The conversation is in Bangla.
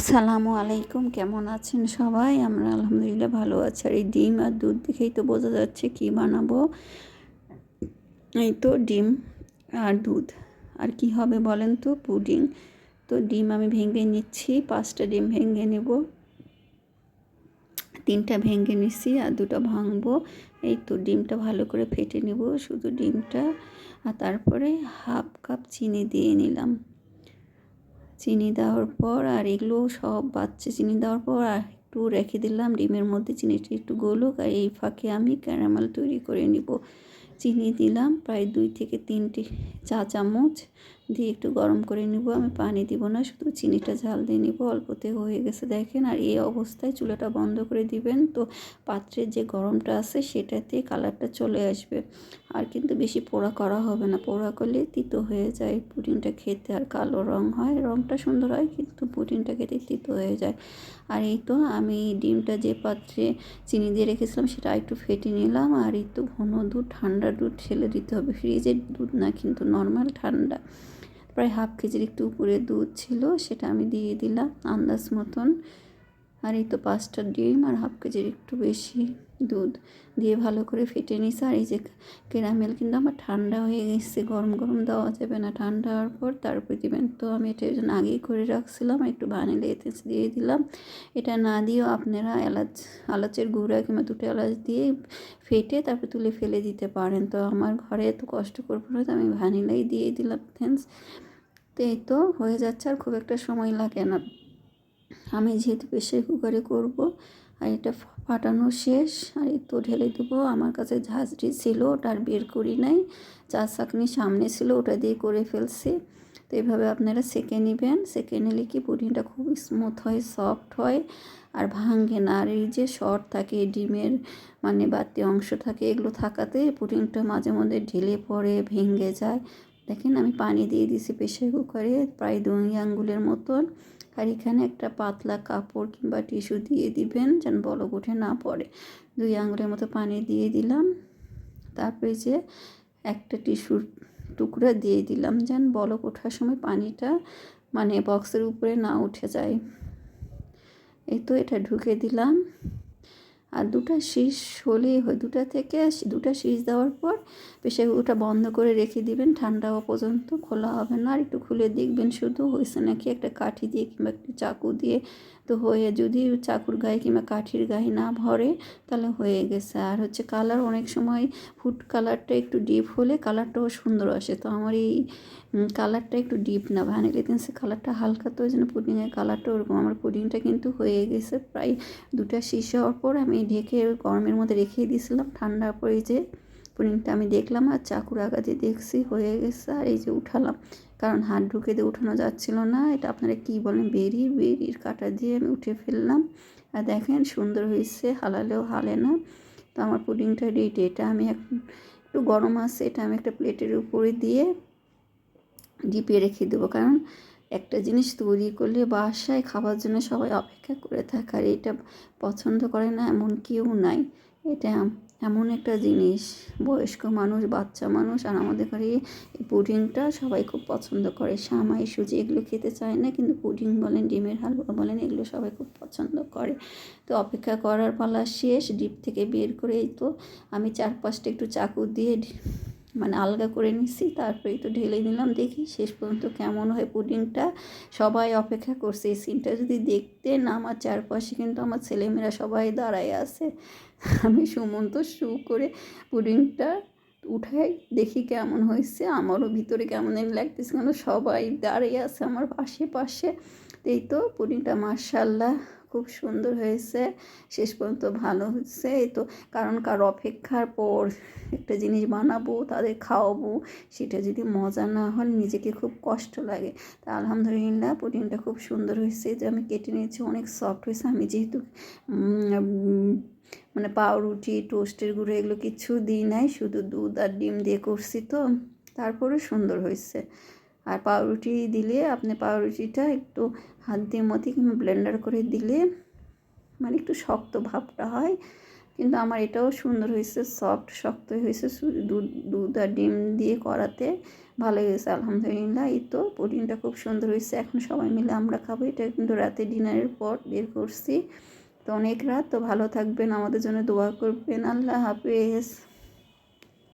আসসালামু আলাইকুম, কেমন আছেন সবাই? আমরা আলহামদুলিল্লাহ ভালো আছি। আর এই ডিম আর দুধ দেখেই তো বোঝা যাচ্ছে কি বানাবো। এই তো ডিম আর দুধ। আর কি হবে বলেন তো? পুডিং। তো ডিম আমি ভেঙে নিচ্ছি, পাঁচটা ডিম ভেঙে নেব। তিনটা ভেঙে নিচ্ছি আর দুটো ভাঙবো। এই তো ডিমটা ভালো করে ফেটে নেব, শুধু ডিমটা। আর তারপরে হাফ কাপ চিনি দিয়ে নিলাম। চিনি দেওয়ার পর আর এগুলো সব বাচ্চা চিনি দেওয়ার পর আর একটু রেখে দিলাম। ডিমের মধ্যে চিনিটা একটু গোলুক আর এই ফাঁকে আমি ক্যারামেল তৈরি করে নিব। চিনি দিলাম প্রায় দুই থেকে তিনটি চা চামচ দিয়ে একটু গরম করে নিব। আমি পানি দিব না, শুধু চিনিটা ঝাল দিয়ে নিব। অল্পতে হয়ে গেছে দেখেন, আর এই অবস্থায় চুলাটা বন্ধ করে দিবেন। তো পাত্রের যে গরমটা আছে সেটাতে কালারটা চলে আসবে। আর কিন্তু বেশি পোড়া করা হবে না। পোড়া করলে তিতো হয়ে যায়, পুডিংটা খেতে আর কালো রং হয়। রংটা সুন্দর হয়, কিন্তু পুডিংটা খেতে তিতো হয়ে যায়। আর এই তো আমি ডিমটা যে পাত্রে চিনি দিয়ে রেখেছিলাম সেটা একটু ফেটে নিলাম। আর এই তো ঘন দুধ, ঠান্ডা দুধ ঠেলে দিতে হবে। ফ্রিজের দুধ না, কিন্তু নর্মাল ঠান্ডা। প্রায় হাফ কেজির একটু উপরে দুধ ছিল সেটা আমি দিয়ে দিলাম আন্দাজ মতন। আর এই তো পাঁচটা ডিম আর হাফ কেজির একটু বেশি দুধ দিয়ে ভালো করে ফেটে নিছে। আর এই যে ক্যারামেল কিন্তু আমার ঠান্ডা হয়ে গেছে, গরম গরম দেওয়া যাবে না। ঠান্ডা হওয়ার পর তারপর দিবেন তো আমি এটা জন্য আগেই করে রাখছিলাম একটু ভানিলা এতে দিয়ে দিলাম। এটা না দিয়েও আপনারা এলাচ, এলাচের গুঁড়া কিংবা দুটো এলাচ দিয়ে ফেটে তারপর তুলে ফেলে দিতে পারেন। তো আমার ঘরে এত কষ্ট করব না তো আমি ভানিলাই দিয়ে দিলাম থ্যাংকস তো এই তো হয়ে যাচ্ছে আর খুব একটা সময় লাগে না। আমি যেহেতু প্রেশার কুকারে করব, আর এটা ফাটানো শেষ, আর তো ঢেলে দেবো। আমার কাছে ঝাঁঝরি ছিল, ওটা আর বের করি নাই। চা চাকনি সামনে ছিল, ওটা দিয়ে করে ফেলছি। তো এইভাবে আপনারা সেকে নেবেন। সেকে নিলে কি পুডিংটা খুব স্মুথ হয় সফট হয়, আর ভাঙে না। আর এই যে শর্ট থাকে ডিমের মানে বাড়তি অংশ থাকে, এগুলো থাকাতে পুডিংটা মাঝে মধ্যে ঢেলে পড়ে, ভেঙে যায়। দেখেন আমি পানি দিয়ে দিছি প্রেশার কুকারে প্রায় দুই আঙ্গুলের মতন। আর এখানে একটা পাতলা কাপড় কিংবা টিস্যু দিয়ে দিবেন যেন বলক উঠে না পড়ে। দুই আঙুলের মতো পানি দিয়ে দিলাম। তারপরে যে একটা টিস্যুর টুকরা দিয়ে দিলাম যেন বলক ওঠার সময় পানিটা মানে বক্সের উপরে না উঠে যায়। এই তো এটা ঢুকে দিলাম। আর দুটা শীষ হলেই হয়, দুটা থেকে দুটা শীষ দেওয়ার পর প্রেশার ওটা বন্ধ করে রেখে দিবেন, ঠান্ডা হওয়া পর্যন্ত খোলা হবে না। আর একটু খুলে দেখবেন শুধু হয়েছে নাকি একটা কাঠি দিয়ে কিংবা একটু চাকু দিয়ে। তো হয়ে, যদি চাকুর গায়ে কিংবা কাঠির গায়ে না ভরে, তাহলে হয়ে গেছে। আর হচ্ছে কালার অনেক সময় ফুড কালারটা একটু ডিপ হলে কালারটাও সুন্দর আসে। তো আমার এই কালারটা একটু ডিপ না ভ্যানিলা এসেন্সের কালারটা হালকা। তো ওই জন্য পুডিংয়ের কালারটা ওরকম। আমার পুডিংটা কিন্তু হয়ে গেছে প্রায় দুটা শীষ হওয়ার পর আমি ঢেকে গরমের মধ্যে রেখে দিয়েছিলাম। ঠান্ডার পরে যে পুডিংটা আমি দেখলাম আর চাকুর আগাতে দেখছি, হয়ে গেছে আর এই যে উঠালাম। কারণ হাত ঢুকে দিয়ে উঠানো যাচ্ছিল না। এটা আপনারা কি বলেন? বেরি বেরির কাটা দিয়ে আমি উঠে ফেললাম। আর দেখেন সুন্দর হয়েছে, হালালেও হালে না। তো আমার পুডিংটা রেডি এটা আমি একটু গরম আছে, এটা আমি একটা প্লেটের উপরে দিয়ে ডিপে রেখে দেবো। কারণ একটা জিনিস তৈরি করলে বাসায় খাবার জন্য সবাই অপেক্ষা করে থাকে, আর এটা পছন্দ করে না এমন কেউ নাই। এটা এমন একটা জিনিস। বয়স্ক মানুষ, বাচ্চা মানুষ, আর আমাদের ঘরে এই পুডিংটা সবাই খুব পছন্দ করে। সামাই সুজি এগুলো খেতে চায় না, কিন্তু পুডিং বলেন, ডিমের হালুয়া বলেন, এগুলো সবাই খুব পছন্দ করে। তো অপেক্ষা করার পালা শেষ, ডিপ থেকে বের করে এই তো আমি চার পাঁচটা একটু চাকু দিয়ে মানে আলগা করে নিচ্ছি তারপরে তো ঢেলে নিলাম দেখি শেষ পর্যন্ত কেমন হয় পুডিংটা। সবাই অপেক্ষা করছে এই সিনটা যদি দেখতেন আমার চারপাশে কিন্তু আমার ছেলেমেয়েরা সবাই দাঁড়ায় আছে। আমি সুমন্ত শু করে পুডিংটা উঠাই, দেখি কেমন হয়েছে। আমারও ভিতরে কেমন লাগতেছে। কেন সবাই দাঁড়িয়ে আছে আমার পাশে পাশে এই তো পুডিংটা মার্শাল্লাহ খুব সুন্দর হয়েছে। শেষ পর্যন্ত ভালো হচ্ছে। এই তো কারণ কার অপেক্ষার পর একটা জিনিস বানাবো, তাদের খাওয়াবো, সেটা যদি মজা না হয়, নিজেকে খুব কষ্ট লাগে। তা আলহামদুলিল্লাহ পুডিংটা খুব সুন্দর হয়েছে। যে আমি কেটে নিয়েছি, অনেক সফট হয়েছে। আমি যেহেতু মানে পাউরুটি, টোস্টের গুঁড়ো এগুলো কিছু দিই নাই, শুধু দুধ আর ডিম দিয়ে করছি তো তারপরে সুন্দর হয়েছে। আর পাউরুটি দিলে, আপনি পাউরুটিটা একটু হাত দিয়ে মতি কিংবা ব্লেন্ডার করে দিলে মানে একটু শক্ত ভাবটা হয়। কিন্তু আমার এটাও সুন্দর হয়েছে সফট শক্ত হয়েছে। দুধ দুধ আর ডিম দিয়ে করাতে ভালো হয়েছে, আলহামদুলিল্লাহ। এই তো পুডিংটা খুব সুন্দর হয়েছে। এখন সবাই মিলে আমরা খাব। এটা কিন্তু রাতে ডিনারের পর বের করছি। তো অনেক রাত, তো ভালো থাকবেন। আমাদের জন্য দোয়া করবেন। আল্লাহ হাফেজ।